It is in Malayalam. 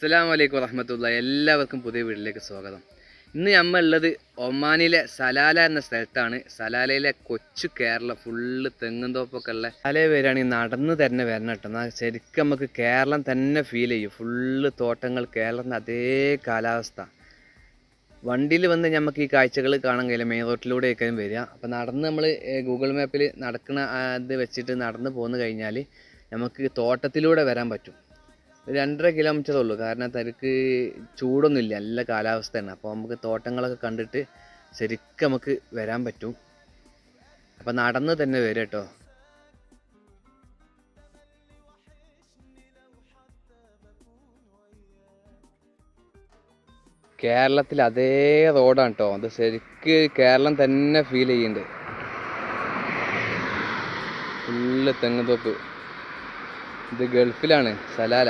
അസ്സലാം വലൈക്കും വറഹമത്തുള്ള എല്ലാവർക്കും പുതിയ വീട്ടിലേക്ക് സ്വാഗതം. ഇന്ന് നമ്മൾ ഉള്ളത് ഒമാനിലെ സലാല എന്ന സ്ഥലത്താണ്. സലാലയിലെ കൊച്ചു കേരളം ഫുള്ള് തെങ്ങും തോപ്പൊക്കെ ഉള്ള സലാല ഈ നടന്ന് തന്നെ വരണം കേട്ടോ. എന്നാൽ ശരിക്കും നമുക്ക് കേരളം തന്നെ ഫീൽ ചെയ്യും. ഫുള്ള് തോട്ടങ്ങൾ കേരളത്തിന്റെ അതേ കാലാവസ്ഥ. വണ്ടിയിൽ വന്ന് നമുക്ക് ഈ കാഴ്ചകൾ കാണാൻ കഴിയില്ല. മെയിൻ റോട്ടിലൂടെയൊക്കെ വരിക. അപ്പോൾ നടന്ന് നമ്മൾ ഗൂഗിൾ മാപ്പിൽ നടക്കുന്ന ഇത് വെച്ചിട്ട് നടന്ന് പോന്നു കഴിഞ്ഞാൽ നമുക്ക് തോട്ടത്തിലൂടെ വരാൻ പറ്റും. രണ്ടര കിലോമീറ്റർ ഉള്ളൂ. കാരണം തനിക്ക് ചൂടൊന്നുമില്ല. നല്ല കാലാവസ്ഥയാണ്. അപ്പോൾ നമുക്ക് തോട്ടങ്ങളൊക്കെ കണ്ടിട്ട് ശരിക്കും നമുക്ക് വരാൻ പറ്റും. അപ്പോൾ നടന്ന് തന്നെ വരും കേട്ടോ. കേരളത്തിൽ അതേ റോഡാണ് കേട്ടോ അത് ശരിക്ക് കേരളം തന്നെ ഫീൽ ചെയ്യുന്നുണ്ട്. ഫുള്ള് തെങ്ങുതോപ്പ് ഇത് ഗൾഫിലാണ് സലാല.